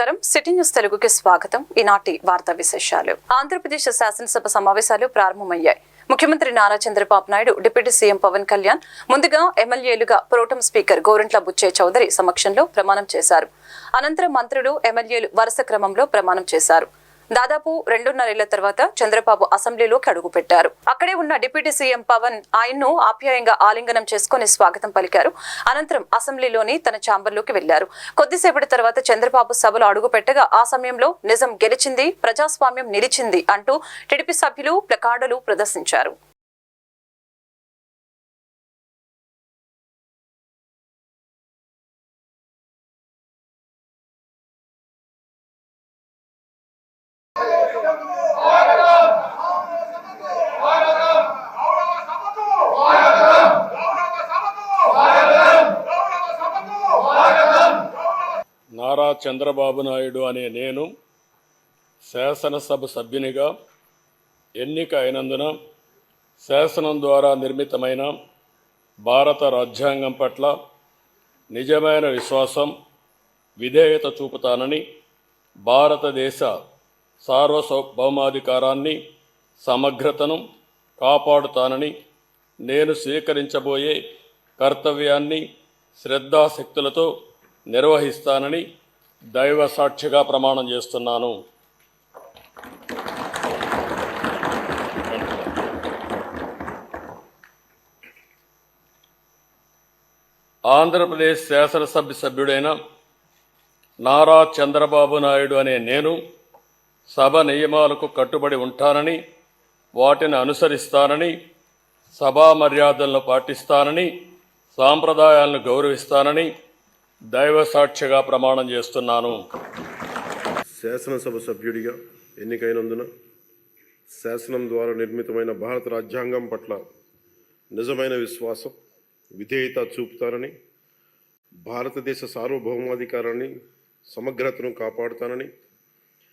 నమస్కారం. City news తెలుగుకి స్వాగతం. ఈనాటి వార్తా విశేషాలు. ఆంధ్రప్రదేశ్ శాసనసభ సమావేశాలు ప్రారంభమయ్యాయి. ముఖ్యమంత్రి నారా చంద్రబాబు నాయుడు డిప్యూటీ సీఎం పవన్ కళ్యాణ్ ముందుగా ఎమ్మెల్యేలుగా pro tem speaker Gorantla Butchaiah Chowdary సమక్షంలో ప్రమాణం చేశారు. అనంతరం మంత్రులు ఎమ్మెల్యేలు వరుస క్రమంలో ప్రమాణం చేశారు. దాదాపు రెండున్నరేళ్ళ తర్వాత చంద్రబాబు అసెంబ్లీలోకి అడుగుపెట్టారు. అక్కడే ఉన్న డిప్యూటీ సీఎం పవన్ ఆయన్ను ఆప్యాయంగా ఆలింగనం చేసుకుని స్వాగతం పలికారు. అనంతరం అసెంబ్లీలోని తన ఛాంబర్లోకి వెళ్ళారు కొద్దిసేపటి తర్వాత చంద్రబాబు సభలో అడుగుపెట్టగా ఆ సమయంలో నిజం గెలిచింది ప్రజాస్వామ్యం నిలిచింది అంటూ టీడీపీ సభ్యులు ప్లకార్డులు ప్రదర్శించారు. నారా చంద్రబాబు నాయుడు అనే నేను శాసనసభ సభ్యునిగా ఎన్నిక అయినందున శాసనం ద్వారా నిర్మితమైన భారత రాజ్యాంగం పట్ల నిజమైన విశ్వాసం విధేయత చూపుతానని భారతదేశ సార్వభౌమాధికారాన్ని సమగ్రతను కాపాడుతానని నేను స్వీకరించబోయే కర్తవ్యాన్ని శ్రద్ధాశక్తులతో నిర్వహిస్తానని దైవ సాక్షిగా ప్రమాణం చేస్తున్నాను. ఆంధ్రప్రదేశ్ శాసనసభ్య సభ్యుడైన నారా చంద్రబాబు నాయుడు అనే నేను సభ నియమాలకు కట్టుబడి ఉంటానని వాటిని అనుసరిస్తానని సభా మర్యాదలను పాటిస్తానని సాంప్రదాయాలను గౌరవిస్తానని దైవ సాక్షిగా ప్రమాణం చేస్తున్నాను. శాసనసభ సభ్యుడిగా ఎన్నికైనందున శాసనం ద్వారా నిర్మితమైన భారత రాజ్యాంగం పట్ల నిజమైన విశ్వాసం విధేయత చూపుతానని భారతదేశ సార్వభౌమాధికారాన్ని సమగ్రతను కాపాడుతానని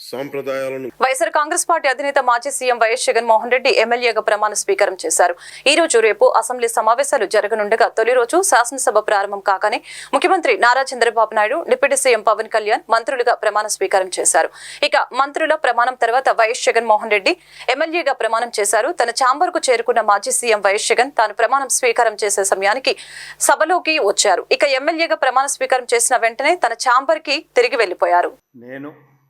సాంప్రదాయాలను వైఎస్ఆర్ కాంగ్రెస్ పార్టీ అధినేత మాజీ సీఎం వైఎస్ జగన్మోహన్ రెడ్డి ఎమ్మెల్యేగా ప్రమాణ స్వీకారం చేశారు. ఈ రోజు రేపు అసెంబ్లీ సమావేశాలు జరగనుండగా తొలి రోజు శాసనసభ ప్రారంభం కాగానే ముఖ్యమంత్రి నారా చంద్రబాబు నాయుడు డిప్యూటీ సీఎం పవన్ కళ్యాణ్ మంత్రులుగా ప్రమాణ స్వీకారం చేశారు. ఇక మంత్రుల ప్రమాణం తర్వాత వైఎస్ జగన్మోహన్ రెడ్డి ఎమ్మెల్యేగా ప్రమాణం చేశారు. తన ఛాంబర్కు చేరుకున్న మాజీ సీఎం వైఎస్ జగన్ తాను ప్రమాణం స్వీకారం చేసే సమయానికి సభలోకి వచ్చారు. ఇక ఎమ్మెల్యేగా ప్రమాణ స్వీకారం చేసిన వెంటనే తన ఛాంబర్కి తిరిగి వెళ్ళిపోయారు నేను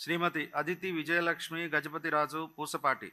శ్రీమతి అదితి విజయలక్ష్మి గజపతిరాజు పూసపాటి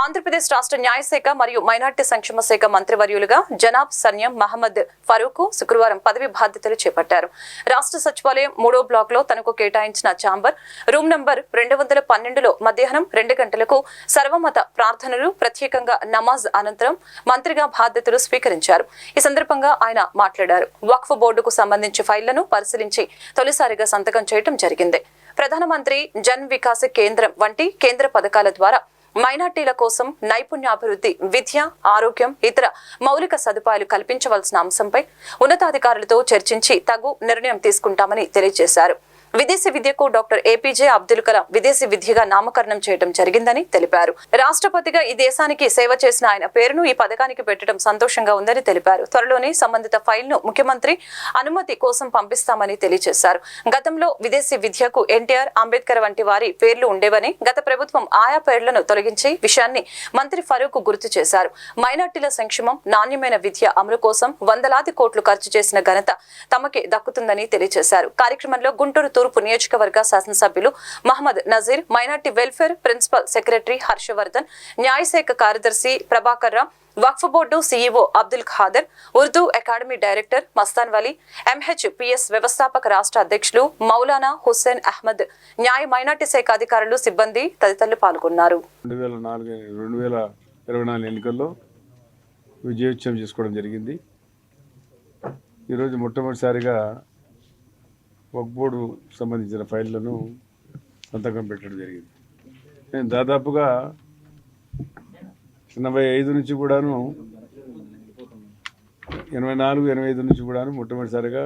ఆంధ్రప్రదేశ్ రాష్ట్ర న్యాయశాఖ మరియు మైనార్టీ సంక్షేమ శాఖ మంత్రివర్యులుగా జనాబ్ సన్యం మహమ్మద్ ఫరూక్ శుక్రవారం పదవి బాధ్యతలు చేపట్టారు. రాష్ట్ర సచివాలయం మూడో బ్లాక్లో తనకు కేటాయించిన ఛాంబర్ రూమ్ నంబర్ రెండు వందల పన్నెండులో మధ్యాహ్నం రెండు గంటలకు సర్వమత ప్రార్థనలు ప్రత్యేకంగా నమాజ్ అనంతరం మంత్రిగా బాధ్యతలు స్వీకరించారు. ఈ సందర్భంగా ఆయన మాట్లాడారు. వక్ఫ్ బోర్డుకు సంబంధించి ఫైళ్ళను పరిశీలించి తొలిసారిగా సంతకం చేయడం జరిగింది. ప్రధానమంత్రి జన్ వికాస్ కేంద్రం వంటి కేంద్ర పథకాల ద్వారా మైనార్టీల కోసం నైపుణ్యాభివృద్ధి విద్య ఆరోగ్యం ఇతర మౌలిక సదుపాయాలు కల్పించవలసిన అంశంపై ఉన్నతాధికారులతో చర్చించి తగు నిర్ణయం తీసుకుంటామని తెలియజేశారు. విదేశీ విద్యకు డాక్టర్ ఏపీజే అబ్దుల్ కలాం విదేశీ విద్యగా నామకరణం చేయడం జరిగిందని తెలిపారు. రాష్ట్రపతిగా ఈ దేశానికి సేవ చేసిన ఆయన పేరును ఈ పథకానికి పెట్టడం సంతోషంగా ఉందని తెలిపారు. త్వరలోనే సంబంధిత ఫైల్ను ముఖ్యమంత్రి అనుమతి కోసం పంపిస్తామని తెలియజేశారు. గతంలో విదేశీ విద్యకు ఎన్టీఆర్ అంబేద్కర్ వంటి వారి పేర్లు ఉండేవని గత ప్రభుత్వం ఆయా పేర్లను తొలగించి విషయాన్ని మంత్రి ఫరూక్ గుర్తు చేశారు. మైనార్టీల సంక్షేమం నాణ్యమైన విద్య అమలు కోసం వందలాది కోట్లు ఖర్చు చేసిన ఘనత తమకే దక్కుతుందని తెలియజేశారు. కార్యక్రమంలో గుంటూరు తూర్పు నియోజకవర్గ శాసనసభ్యులు Mohammed Nazeer minority welfare principal secretary Harshavardhan న్యాయశాఖ కార్యదర్శి Prabhakar Waqf board CEO Abdul Khader Urdu academy director Mastan Vali MHPS వ్యవస్థాపక రాష్ట్ర అధ్యక్షులు మౌలానా హుస్సేన్ అహ్మద్ న్యాయ మైనార్టీ శాఖ అధికారులు సిబ్బంది తదితరులు పాల్గొన్నారు. ఎన్నికల్లో విజయోత్సవం చేసుకోవడం జరిగింది. ఈరోజు మొట్టమొదటిసారిగా వక్ బోర్డు సంబంధించిన ఫైళ్ళను సంతకం పెట్టడం జరిగింది. నేను దాదాపుగా ఎనభై ఐదు నుంచి కూడాను ఎనభై నాలుగు ఎనభై ఐదు నుంచి కూడాను మొట్టమొదటిసారిగా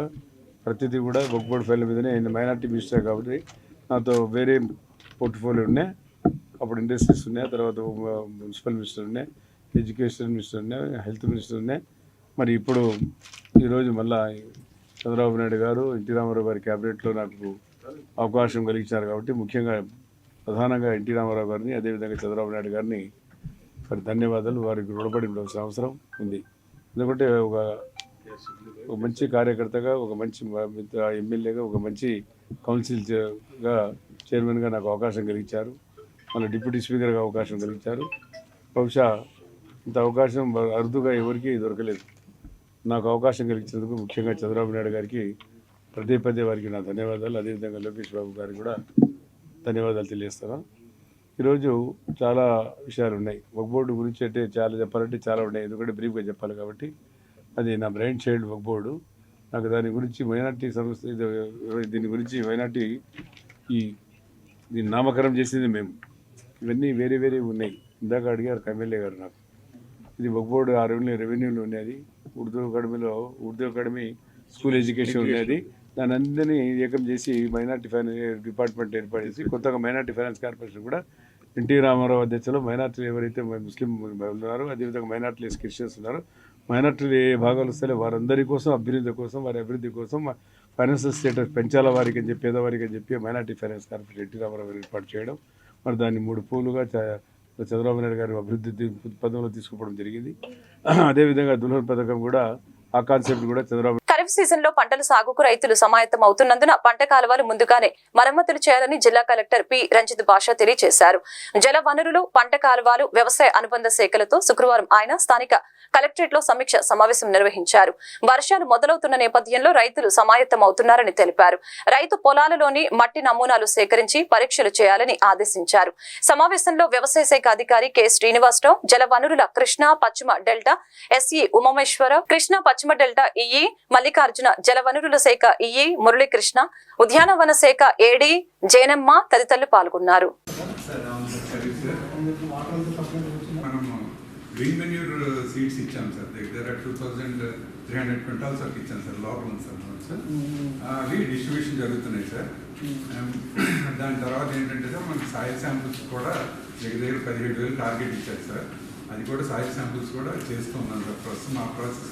ప్రతిదీ కూడా వక్ బోర్డు ఫైళ్ళ మీదనే నేను మైనార్టీ మినిస్టర్ కాబట్టి నాతో వేరే పోర్ట్ఫోలియో ఉన్నాయి అప్పుడు ఇండస్ట్రీస్ ఉన్నాయి తర్వాత మున్సిపల్ మినిస్టర్ ఉన్నాయి ఎడ్యుకేషన్ మినిస్టర్ ఉన్నాయి హెల్త్ మినిస్టర్ ఉన్నాయి మరి ఇప్పుడు ఈరోజు మళ్ళీ చంద్రబాబు నాయుడు గారు ఎన్టీ రామారావు గారి క్యాబినెట్లో నాకు అవకాశం కలిగించారు కాబట్టి ముఖ్యంగా ప్రధానంగా ఎన్టీ రామారావు గారిని అదేవిధంగా చంద్రబాబు నాయుడు గారిని మరి ధన్యవాదాలు. వారికి రుణపడి ఉండవలసిన అవసరం ఉంది. ఎందుకంటే ఒక ఒక మంచి కార్యకర్తగా ఒక మంచి ఎమ్మెల్యేగా ఒక మంచి కౌన్సిల్గా చైర్మన్గా నాకు అవకాశం కలిగించారు. మళ్ళీ డిప్యూటీ స్పీకర్గా అవకాశం కలిగించారు. బహుశా ఇంత అవకాశం అరుదుగా ఎవరికీ దొరకలేదు. నాకు అవకాశం కలిగించినందుకు ముఖ్యంగా చంద్రబాబు నాయుడు గారికి పదే పదే వారికి నా ధన్యవాదాలు. అదేవిధంగా లోకేష్ బాబు గారికి కూడా ధన్యవాదాలు తెలియజేస్తాను ఈరోజు చాలా విషయాలు ఉన్నాయి వక్ బోర్డు గురించి అంటే చాలా చెప్పాలంటే చాలా ఉన్నాయి. ఎందుకంటే బ్రీఫ్గా చెప్పాలి కాబట్టి అది నా బ్రెయిన్ చైల్డ్ వక్ బోర్డు నాకు దాని గురించి మైనార్టీ సంస్థ దీని గురించి మైనార్టీ ఈ దీన్ని నామకరణం చేసింది మేము. ఇవన్నీ వేరే వేరే ఉన్నాయి. ఇందాక అడిగారు ఎమ్మెల్యే గారు నాకు. ఇది వక్ బోర్డు ఆ రెవెన్యూ రెవెన్యూలో ఉన్నది. ఉర్దూ అకాడమీలో ఉర్దూ అకాడమీ స్కూల్ ఎడ్యుకేషన్ ఉన్నది దాని అందరినీ ఏకం చేసి మైనార్టీ ఫైనాన్స్ డిపార్ట్మెంట్ ఏర్పాటు చేసి కొత్తగా మైనార్టీ ఫైనాన్స్ కార్పొరేషన్ కూడా ఎన్టీ రామారావు అధ్యక్షతలో మైనార్టీలు ఎవరైతే ముస్లిం ఉన్నారో అదేవిధంగా మైనార్టీలు క్రిస్టియన్స్ ఉన్నారో మైనార్టీలు ఏ భాగాలు వస్తే వారందరి కోసం అభ్యున్నతి కోసం వారి అభివృద్ధి కోసం ఫైనాన్షియల్ స్టేటస్ పెంచాల వారికి అని చెప్పి పేదవారికి అని చెప్పి minority finance corporation NT Ramarao ఏర్పాటు చేయడం. మరి దాన్ని మూడు పూలుగా చంద్రబాబు నాయుడు గారి అభివృద్ధి పదంలో తీసుకుపోవడం జరిగింది. అదేవిధంగా దుల్హన్ పథకం కూడా ఆ కాన్సెప్ట్ కూడా చంద్రబాబు ఖరీఫ్ సీజన్లో పంటల సాగుకు రైతులు సమాయత్తం అవుతున్నందున పంట కాలువలు ముందుగానే మరమ్మతులు చేయాలని జిల్లా కలెక్టర్ పి. రంజిత్ బాషా తెలియజేశారు. జల వనరులు పంట కాలువలు వ్యవసాయ అనుబంధ శాఖలతో శుక్రవారం ఆయన స్థానిక కలెక్టరేట్లో సమీక్ష సమావేశం నిర్వహించారు. వర్షాలు మొదలవుతున్న నేపథ్యంలో రైతులు సమాయత్తం అవుతున్నారని తెలిపారు. రైతు పొలాలలోని మట్టి నమూనాలు సేకరించి పరీక్షలు చేయాలని ఆదేశించారు. సమావేశంలో వ్యవసాయ శాఖ అధికారి కె. శ్రీనివాసరావు జల వనరుల కృష్ణా పశ్చిమ డెల్టా ఎస్ఈ ఉమామేశ్వర కృష్ణా పశ్చిమ డెల్టా ఈఈ మల్లికార్జున జలవనరుల శాఖ ఈఈ మురళీకృష్ణ ఉద్యానవన శాఖ ఏడీ జైనమ్మ తదితరులు పాల్గొన్నారు. గ్రీన్ మెన్యూర్ సీడ్స్ ఇచ్చాం సార్ దగ్గర two thousand three hundred quintals వరకు ఇచ్చాం సార్ లోపల ఉంది సార్. సార్ అవి డిస్ట్రిబ్యూషన్ జరుగుతున్నాయి సార్. దాని తర్వాత ఏంటంటే సార్ మనకి సాయిల్ శాంపుల్స్ కూడా దగ్గర దగ్గర పదిహేడు వేలు టార్గెట్ ఇచ్చారు సార్. అది కూడా సాయిల్ శాంపుల్స్ కూడా చేస్తూ ఉన్నాం సార్ ప్రస్తుతం ఆ ప్రాసెస్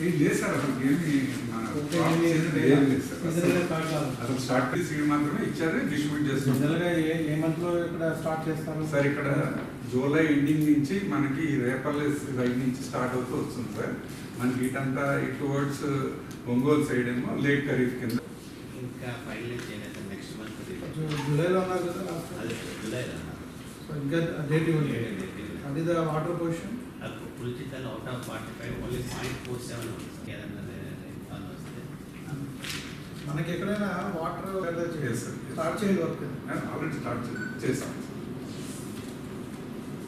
ఏం లేదు? సార్ అసలు? ఏమి ఏం లేదు. సార్ అసలు. స్టార్ట్ సీడ్ మాత్రమే ఇచ్చారు డిస్ట్రిబ్యూట్ చేస్తున్నాం జనరల్గా ఏ ఏ మంత్లో ఇక్కడ స్టార్ట్ చేస్తారు? సార్ ఇక్కడ జూలై ఎండింగ్ నుంచి మనకి రేపల్ రైట్ నుంచి స్టార్ట్ అవుతూ వస్తుంది సార్. మనకి ఇటంతా టువర్డ్స్ ఒంగోలు సైడ్ ఏమో లేట్ ఖరీఫ్ కింద. ఇంకా ఫైనల్ చేయలేదు నెక్స్ట్ మంత్ జూలైలో ఉన్నారు కదా జూలైలో ఇంకా డేట్ ఇవ్వండి అది the water position Pulichintala out of forty five only point four seven ఉంది ఏదన్నా ఇన్ఫార్మ్ వస్తే మనకి ఎక్కడైనా వాటర్ Yes, sir. స్టార్ట్ చేయాలి వర్క్ ఆల్రెడీ స్టార్ట్ చేసాం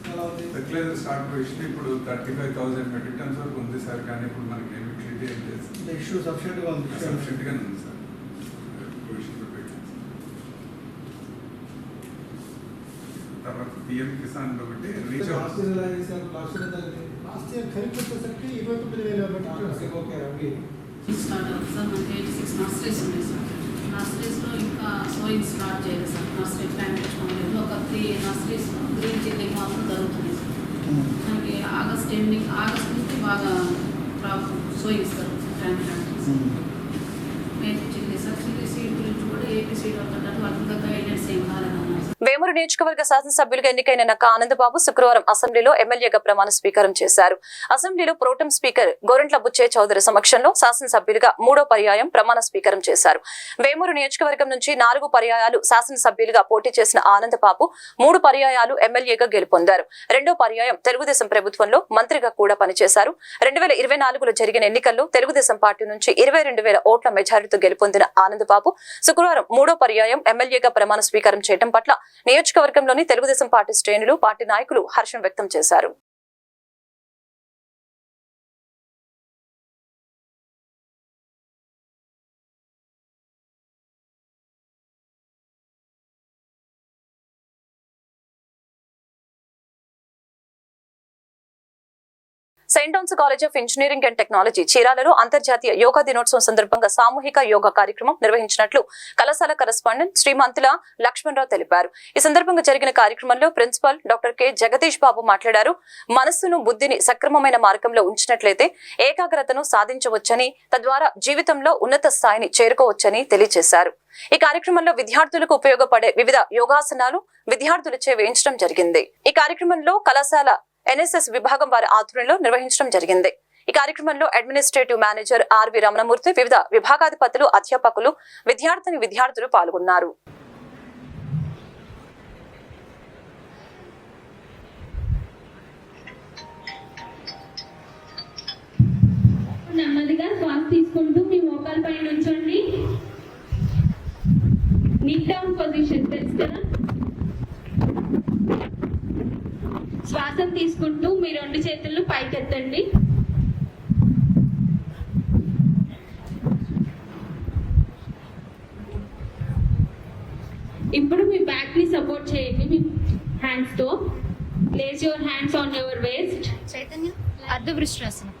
ఎలా ఉంది ఫెర్టిలైజర్ స్టార్ట్ పొజిషన్ ఇప్పుడు thirty five thousand metric tons వరకు ఉంది సార్ కానీ ఇప్పుడు మనకి ఏమి క్లియర్ ఏం లేదు. ఇష్యూ సఫిషియెంట్గా ఉంది సఫిషియెంట్గానే ఉంది సార్ పొజిషన్ తర్వాత పిఎం కిసాన్ ఒకటి రీచ్ లాస్ట్ ఇయర్ ఎలా చేశారు లాస్ట్ ఇయర్ ఎంత అయింది? లాస్ట్ ఇయర్ ఖరీఫ్ వచ్చేసరికి ఇరవై తొమ్మిది వేలు కాబట్టి ఓకే అవి స్టార్ట్ అవుతుంది సార్ మనకి ఎయిటీ సిక్స్ నర్సరీస్ ఉన్నాయి సార్ నర్సరీస్లో ఇంకా సోయింగ్ స్టార్ట్ చేయలేదు సార్ నర్సరీ ప్లాన్ తెచ్చుకోలేదు ఒక త్రీ నర్సరీస్ గ్రీన్ చిల్లింగ్ మాత్రం జరుగుతుంది సార్ మనకి ఆగస్ట్ ఎండింగ్ ఆగస్ట్ నుంచి బాగా ప్రాబ్లం సోయింగ్స్ జరుగుతుంది plan plantings major chilli sir chilli seed గురించి కూడా ఏపీ సీడ్ అవుతుంటారు వాళ్ళకి ఇంకా గైడెన్స్ ఏం కాలేదన్నారు సార్ వేమూరు నియోజకవర్గ శాసనసభ్యులుగా ఎన్నికైన నక్క ఆనందబాబు శుక్రవారం అసెంబ్లీలో ఎమ్మెల్యేగా ప్రమాణ స్వీకారం చేశారు. అసెంబ్లీలో pro tem speaker Gorantla Butchaiah Chowdary సమక్షంలో శాసనసభ్యులుగా మూడో పర్యాయం ప్రమాణ స్వీకారం చేశారు. వేమూరు నియోజకవర్గం నుంచి నాలుగు పర్యాయాలు శాసనసభ్యులుగా పోటీ చేసిన ఆనందబాబు మూడు పర్యాయాలు ఎమ్మెల్యేగా గెలుపొందారు. రెండో పర్యాయం తెలుగుదేశం ప్రభుత్వంలో మంత్రిగా కూడా పనిచేశారు. రెండు వేల ఇరవై నాలుగులో జరిగిన ఎన్నికల్లో తెలుగుదేశం పార్టీ నుంచి ఇరవై రెండు వేల ఓట్ల మెజారిటీతో గెలుపొందిన ఆనందబాబు శుక్రవారం మూడో పర్యాయం ఎమ్మెల్యేగా ప్రమాణ స్వీకారం చేయడం పట్ల నియోజకవర్గంలోని తెలుగుదేశం పార్టీ శ్రేణులు పార్టీ నాయకులు హర్షం వ్యక్తం చేశారు. Saint Ann's college of engineering and technology చీరాలలో అంతర్జాతీయ యోగా దినోత్సవం సందర్భంగా సామూహిక యోగా కార్యక్రమం నిర్వహించినట్లు కళాశాల కరస్పాండెంట్ శ్రీమంతుల లక్ష్మణరావు తెలిపారు. ఈ సందర్భంగా జరిగిన కార్యక్రమంలో principal doctor K. Jagadish Babu మాట్లాడారు. మనస్సును బుద్ధిని సక్రమమైన మార్గంలో ఉంచినట్లయితే ఏకాగ్రతను సాధించవచ్చని తద్వారా జీవితంలో ఉన్నత స్థాయిని చేరుకోవచ్చని తెలియజేశారు. ఈ కార్యక్రమంలో విద్యార్థులకు ఉపయోగపడే వివిధ యోగాసనాలు విద్యార్థులచే వేయించడం జరిగింది. ఈ కార్యక్రమంలో కళాశాల ఎన్ఎస్ఎస్ విభాగం వారి ఆధ్వర్యంలో నిర్వహించడం జరిగింది. ఈ కార్యక్రమంలో అడ్మినిస్ట్రేటివ్ మేనేజర్ ఆర్వి రమణమూర్తి వివిధ విభాగాధిపతులు అధ్యాపకులు విద్యార్థిని విద్యార్థులు పాల్గొన్నారు. నెమ్మదిగా శ్వాస తీసుకుంటూ మీ మోకాల పైన ఉంచండి నిట్ డౌన్ పొజిషన్ శ్వాసను తీసుకుంటూ మీ రెండు చేతులను పైకెత్తండి. ఇప్పుడు మీ బ్యాక్ని సపోర్ట్ చేయండి మీ హ్యాండ్స్తో. Place your hands on your waist Chaitanya అర్ధవృష్టాసనం.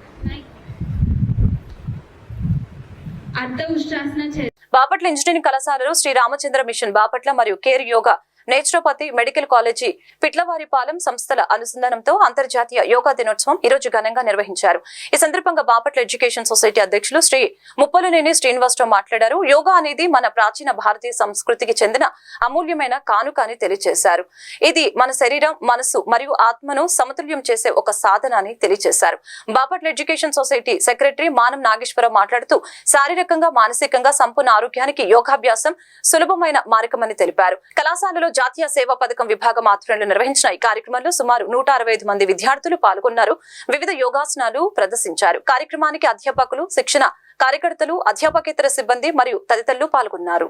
అర్ధ ఉష్ట్రాసన చే బాపట్ల ఇంజనీరింగ్ కళాశాలలో శ్రీ రామచంద్ర మిషన్ బాపట్ల మరియు care yoga naturopathy medical college Pitlavaripalem సంస్థల అనుసంధానంతో అంతర్జాతీయ యోగా దినోత్సవం ఈ రోజు ఘనంగా నిర్వహించారు. ఈ సందర్భంగా బాపట్ల ఎడ్యుకేషన్ సొసైటీ అధ్యక్షులు శ్రీ ముప్పలనేని శ్రీనివాసరావు మాట్లాడారు. యోగా అనేది మన ప్రాచీన భారతీయ సంస్కృతికి చెందిన అమూల్యమైన కానుక అని తెలియజేశారు ఇది మన శరీరం మనసు మరియు ఆత్మను సమతుల్యం చేసే ఒక సాధన అని తెలియజేశారు బాపట్ల ఎడ్యుకేషన్ సొసైటీ సెక్రటరీ మానం నాగేశ్వరరావు మాట్లాడుతూ శారీరకంగా మానసికంగా సంపూర్ణ ఆరోగ్యానికి యోగాభ్యాసం సులభమైన మార్గమని తెలిపారు. కళాశాలలో జాతీయ సేవా పథకం విభాగం ఆధ్వర్యంలో నిర్వహించిన ఈ కార్యక్రమంలో సుమారు నూట అరవై ఐదు మంది విద్యార్థులు పాల్గొన్నారు. వివిధ యోగాసనాలు ప్రదర్శించారు. కార్యక్రమానికి అధ్యాపకులు శిక్షణ కార్యకర్తలు అధ్యాపకేతర సిబ్బంది మరియు తదితరులు పాల్గొన్నారు.